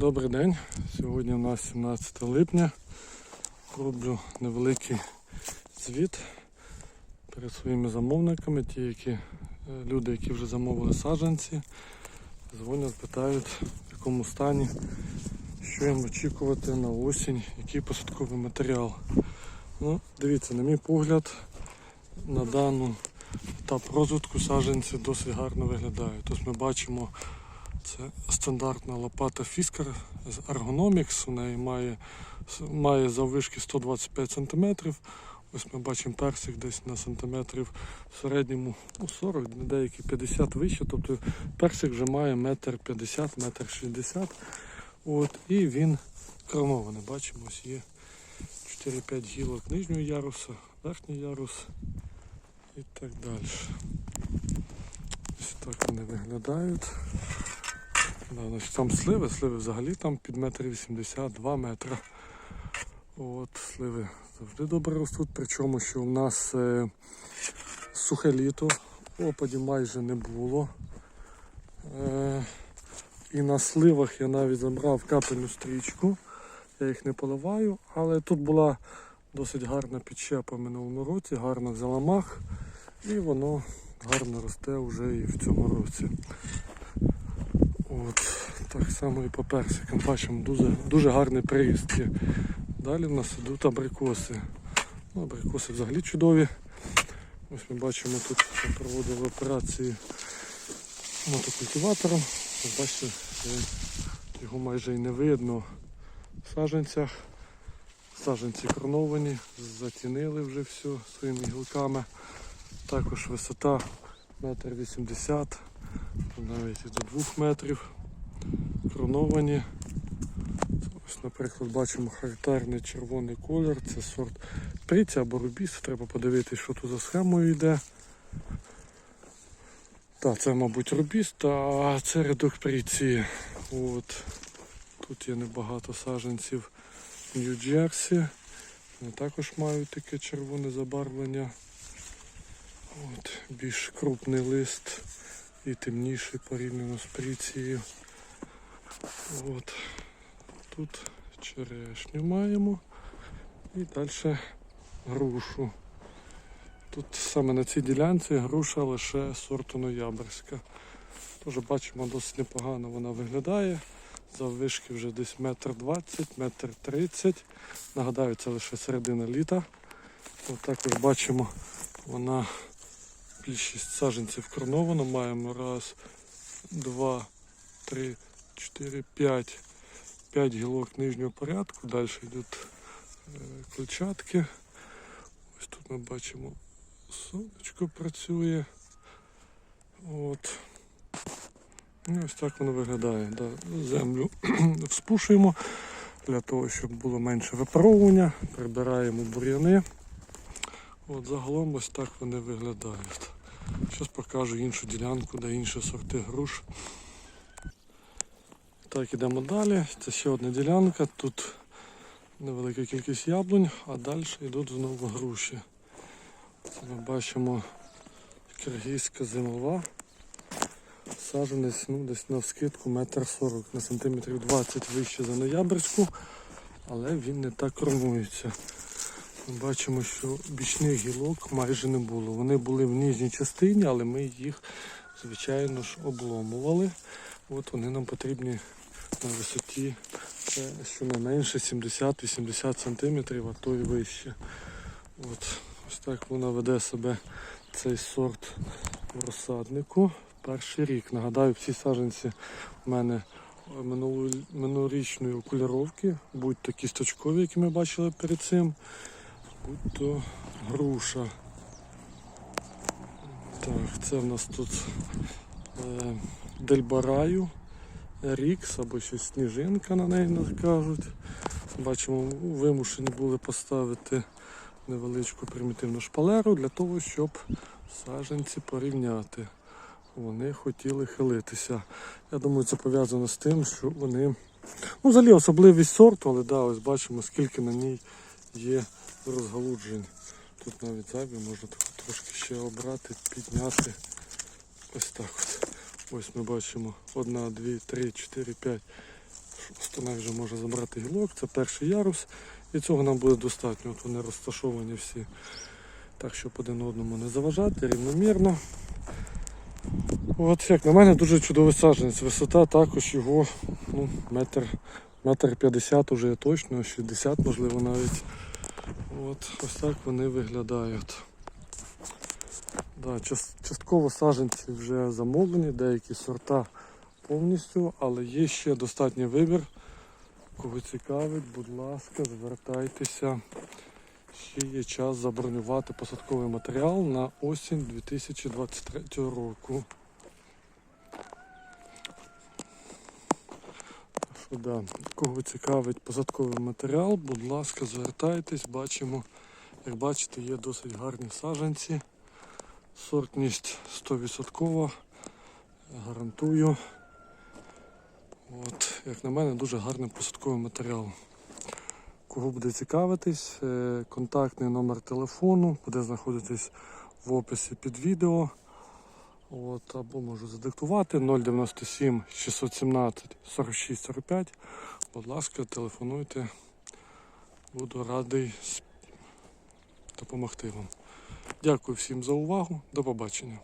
Добрий день. Сьогодні у нас 17 липня. Роблю невеликий звіт перед своїми замовниками. Ті, які, е, люди, які вже замовили саджанці, дзвонять, питають, в якому стані, що їм очікувати на осінь, який посадковий матеріал. Ну, дивіться, на мій погляд, на дану етап розвитку саджанці досить гарно виглядають. Тобто ми бачимо це стандартна лопата Fisker з Ergonomics. У неї має, має заввишки 125 см. Ось ми бачимо персик десь на сантиметрів в середньому ну, 40, деякі 50 вище. Тобто персик вже має метр 50, метр 60. От, і він кронований. Бачимо, ось є 4-5 гілок нижнього яруса, верхній ярус і так далі. Ось так вони виглядають. Да, значить, там сливи, сливи взагалі там під метр 82 метра. От, сливи завжди добре ростуть, причому що у нас е, сухе літо, опадів майже не було. Е, і на сливах я навіть забрав капельну стрічку. Я їх не поливаю, але тут була досить гарна підщепа в минулому році, гарно взяла мах, і воно гарно росте вже і в цьому році. От, так само і по персикам. Бачимо, дуже, дуже гарний приїзд є. Далі в нас ідуть абрикоси. Ну, абрикоси взагалі чудові. Ось ми бачимо тут проводили операції мотокультиватором. Бачите, його майже і не видно в саджанцях. Саджанці короновані, затінили вже все своїми гілками. Також висота метр вісімдесят навіть і до 2 метрів кроновані. Ось, наприклад, бачимо характерний червоний колір, це сорт приця або рубіс. Треба подивитися, що тут за схемою йде. Так, це, мабуть, рубіс, а це редок приці. От. Тут є небагато саджанців Нью-Джерсі. Вони також мають таке червоне забарвлення. От, більш крупний лист і темніший порівняно з пріцією. От. Тут черешню маємо і далі грушу. Тут саме на цій ділянці груша лише сорту ноябрьська. Теж бачимо, досить непогано вона виглядає. Заввишки вже десь метр двадцять, метр тридцять. Нагадаю, це лише середина літа. От також бачимо, вона більшість саджанців короновано. Маємо раз, два, три, чотири, п'ять. П'ять гілок нижнього порядку. Далі йдуть е, клетчатки. Ось тут ми бачимо сонечко працює. От. І ось так воно виглядає. Да. Землю вспушуємо для того, щоб було менше випаровування. Прибираємо бур'яни. От загалом ось так вони виглядають. Зараз покажу іншу ділянку, де інші сорти груш. Так, ідемо далі. Це ще одна ділянка. Тут невелика кількість яблунь, а далі йдуть знову груші. Це ми бачимо киргизька зимова. Саджанець ну, десь на вскидку метр сорок на сантиметрів 20 вище за ноябрьську, але він не так кормується. Бачимо, що бічних гілок майже не було. Вони були в нижній частині, але ми їх, звичайно ж, обломували. От вони нам потрібні на висоті е, щонайменше 70-80 см, а то і вище. От, ось так вона веде себе цей сорт в розсаднику. Перший рік. Нагадаю, всі саджанці в мене минулорічної окуліровки, будь то кісточкові, які ми бачили перед цим, будь то груша. Так, це в нас тут е, Дельбараю, Рікс або щось сніжинка на неї кажуть. Бачимо, вимушені були поставити невеличку примітивну шпалеру для того, щоб саджанці порівняти. Вони хотіли хилитися. Я думаю, це пов'язано з тим, що вони. Ну, взагалі особливість сорту, але да, ось бачимо, скільки на ній є розгалуджень. Тут навіть зайві можна трошки ще обрати, підняти. Ось так от. Ось ми бачимо одна, дві, три, чотири, п'ять, Остане вже може забрати гілок, це перший ярус, і цього нам буде достатньо. От вони розташовані всі так, щоб один одному не заважати, рівномірно. От, як на мене, дуже чудовий саджанець. Висота також його ну, метр, метр 50 уже точно, 60 можливо навіть. От, ось так вони виглядають. Да, частково саджанці вже замовлені, деякі сорта повністю, але є ще достатній вибір. Кого цікавить, будь ласка, звертайтеся. Ще є час забронювати посадковий матеріал на осінь 2023 року. Так що, да, кого цікавить посадковий матеріал, будь ласка, звертайтесь, бачимо. Як бачите, є досить гарні саджанці. Сортність 100%. Гарантую. От, як на мене, дуже гарний посадковий матеріал. Кого буде цікавитись, е, контактний номер телефону буде знаходитись в описі під відео. От, або можу задиктувати 097 617 46 45. Будь ласка, телефонуйте. Буду радий допомогти вам. Дякую всім за увагу. До побачення.